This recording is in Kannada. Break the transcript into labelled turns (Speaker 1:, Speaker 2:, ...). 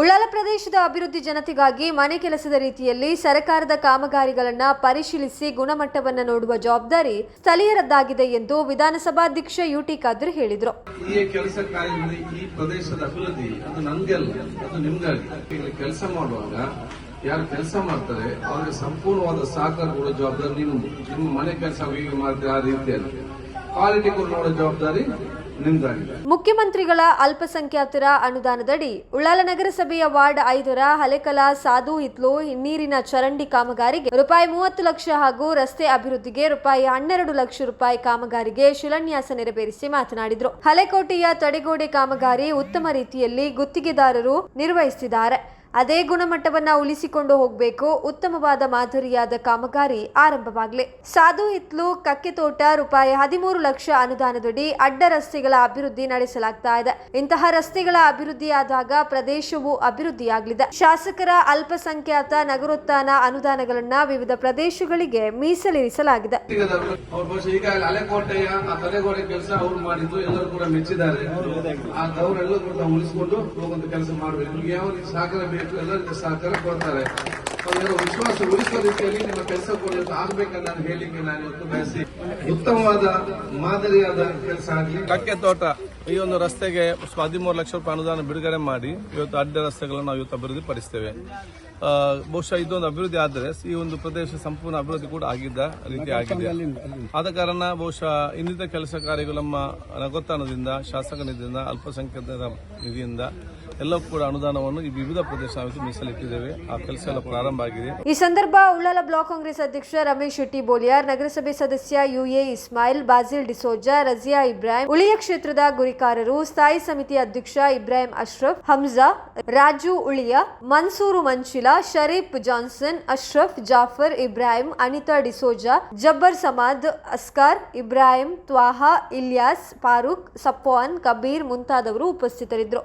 Speaker 1: ಉಳ್ಳಾಲ ಪ್ರದೇಶದ ಅಭಿವೃದ್ಧಿ ಜನತೆಗಾಗಿ ಮನೆ ಕೆಲಸದ ರೀತಿಯಲ್ಲಿ ಸರ್ಕಾರದ ಕಾಮಗಾರಿಗಳನ್ನ ಪರಿಶೀಲಿಸಿ ಗುಣಮಟ್ಟವನ್ನ ನೋಡುವ ಜವಾಬ್ದಾರಿ ಸ್ಥಳೀಯರದ್ದಾಗಿದೆ ಎಂದು ವಿಧಾನಸಭಾಧ್ಯಕ್ಷ ಯುಟಿ ಖಾದರ್ ಹೇಳಿದರು.
Speaker 2: ಈ ಕೆಲಸ ಈ ಪ್ರದೇಶದ ಅಭಿವೃದ್ಧಿ, ಅದು ನಮ್ಗೆಲ್ಲ, ಅದು ನಿಮ್ಗಾಗಿ. ಕೆಲಸ ಮಾಡುವಾಗ ಯಾರು ಕೆಲಸ ಮಾಡ್ತಾರೆ, ಅವ್ರಿಗೆ ಸಂಪೂರ್ಣವಾದ ಸಹಕಾರ ಕೊಡೋ ಜವಾಬ್ದಾರಿ ನಿಮ್ಮ ಮನೆ ಕೆಲಸ ಮಾಡ್ತೀರಾ ಆ ರೀತಿಯಲ್ಲಿ. ಜವಾಬ್ದಾರಿ
Speaker 1: ಮುಖ್ಯಮಂತ್ರಿಗಳ ಅಲ್ಪಸಂಖ್ಯಾತರ ಅನುದಾನದಡಿ ಉಳ್ಳಾಲ ನಗರಸಭೆಯ ವಾರ್ಡ್ ಐದರ ಹಲೆಕಲ ಸಾಧು ಹಿತ್ಲು ನೀರಿನ ಚರಂಡಿ ಕಾಮಗಾರಿಗೆ ರೂಪಾಯಿ ಮೂವತ್ತು ಲಕ್ಷ ಹಾಗೂ ರಸ್ತೆ ಅಭಿವೃದ್ಧಿಗೆ ರೂಪಾಯಿ ಹನ್ನೆರಡು ಲಕ್ಷ ರೂಪಾಯಿ ಕಾಮಗಾರಿಗೆ ಶಿಲಾನ್ಯಾಸ ನೆರವೇರಿಸಿ ಮಾತನಾಡಿದರು. ಹಲೆಕೋಟೆಯ ತಡೆಗೋಡೆ ಕಾಮಗಾರಿ ಉತ್ತಮ ರೀತಿಯಲ್ಲಿ ಗುತ್ತಿಗೆದಾರರು ನಿರ್ವಹಿಸಿದ್ದಾರೆ. ಅದೇ ಗುಣಮಟ್ಟವನ್ನ ಉಳಿಸಿಕೊಂಡು ಹೋಗಬೇಕು. ಉತ್ತಮವಾದ ಮಾದರಿಯಾದ ಕಾಮಗಾರಿ ಆರಂಭವಾಗಲಿ. ಸಾಧು ಹಿತ್ಲು ಕಕ್ಕೆತೋಟ ರೂಪಾಯಿ ಹದಿಮೂರು ಲಕ್ಷ ಅನುದಾನದಡಿ ಅಡ್ಡ ರಸ್ತೆಗಳ ಅಭಿವೃದ್ಧಿ ನಡೆಸಲಾಗ್ತಾ ಇದೆ. ಇಂತಹ ರಸ್ತೆಗಳ ಅಭಿವೃದ್ಧಿಯಾದಾಗ ಪ್ರದೇಶವು ಅಭಿವೃದ್ಧಿಯಾಗಲಿದೆ. ಶಾಸಕರ ಅಲ್ಪಸಂಖ್ಯಾತ ನಗರೋತ್ಥಾನ ಅನುದಾನಗಳನ್ನ ವಿವಿಧ ಪ್ರದೇಶಗಳಿಗೆ ಮೀಸಲಿರಿಸಲಾಗಿದೆ.
Speaker 2: ಕೆಲಸ ಮಾಡಬೇಕು. ಸಹಕಾರ ವಿಶ್ವಾಸ ರೀತಿಯಲ್ಲಿ ನಿಮ್ಮ ಕೆಲಸ ನಾನು ಹೇಳಿಕೆ ನಾನು ಇವತ್ತು ಬಯಸಿ. ಉತ್ತಮವಾದ ಮಾದರಿಯಾದ ಕೆಲಸ ಆಗಲಿ.
Speaker 3: ಕಕ್ಕೆ ತೋಟ, ಈ ಒಂದು ರಸ್ತೆಗೆ ಹದಿಮೂರು ಲಕ್ಷ ರೂಪಾಯಿ ಅನುದಾನ ಬಿಡುಗಡೆ ಮಾಡಿ ಇವತ್ತು ಅಡ್ಡ ರಸ್ತೆಗಳನ್ನು ನಾವು ಇವತ್ತು ಅಭಿವೃದ್ಧಿ ಪಡಿಸ್ತೇವೆ. ಬಹುಶಃ ಇದೊಂದು ಅಭಿವೃದ್ಧಿ ಆದರೆ ಈ ಒಂದು ಪ್ರದೇಶ ಸಂಪೂರ್ಣ ಅಭಿವೃದ್ಧಿ ಕೂಡ ಆಗಿದ್ದ ರೀತಿ ಆಗಿದೆ. ಆದ ಕಾರಣ ಬಹುಶಃ ಇನ್ನಿತರ ಕೆಲಸ ಕಾರ್ಯಗಳು ನಮ್ಮ ನಗೋತ್ಥಾನದಿಂದ ಶಾಸಕ ನಿಧಿಯಿಂದ ಅಲ್ಪಸಂಖ್ಯಾತರ ನಿಧಿಯಿಂದ ಎಲ್ಲವೂ ಕೂಡ ಅನುದಾನವನ್ನು ಈ ವಿವಿಧ ಪ್ರದೇಶ ಮೀಸಲಿಟ್ಟಿದ್ದೇವೆ. ಆ ಕೆಲಸ ಎಲ್ಲ ಪ್ರಾರಂಭ ಆಗಿದೆ.
Speaker 1: ಈ ಸಂದರ್ಭ ಉಳ್ಳಾಲ ಬ್ಲಾಕ್ ಕಾಂಗ್ರೆಸ್ ಅಧ್ಯಕ್ಷ ರಮೇಶ್ ಶೆಟ್ಟಿ ಬೋಲಿಯಾರ್ ನಗರಸಭೆ ಸದಸ್ಯ ಯುಎ ಇಸ್ಮಾಯಿಲ್, ಬಾಜಿಲ್ ಡಿಸೋಜಾ, ರಜಿಯಾ ಇಬ್ರಾಹಿಂ, ಉಳಿಯ ಕ್ಷೇತ್ರದ ಗುರಿಕಾರರು, ಸ್ಥಾಯಿ ಸಮಿತಿ ಅಧ್ಯಕ್ಷ ಇಬ್ರಾಹಿಂ ಅಶ್ರಫ್, ಹಮ್ಜಾ, ರಾಜು ಉಳಿಯ, ಮನ್ಸೂರು ಮಂಚಿಲಾ ಶರೀಫ್ ಜಾನ್ಸನ್, ಅಶ್ರಫ್ ಜಾಫರ್, ಇಬ್ರಾಹಿಂ, ಅನಿತಾ ಡಿಸೋಜಾ, ಜಬ್ಬರ್ ಸಮಾದ್, ಅಸ್ಕರ್, ಇಬ್ರಾಹಿಂ, ತ್ವಾಹಾ, ಇಲಿಯಾಸ್, ಫಾರೂಕ್ ಸಪ್ವಾನ್ ಕಬೀರ್ ಮುಂತಾದವರು ಉಪಸ್ಥಿತರಿದ್ದರು.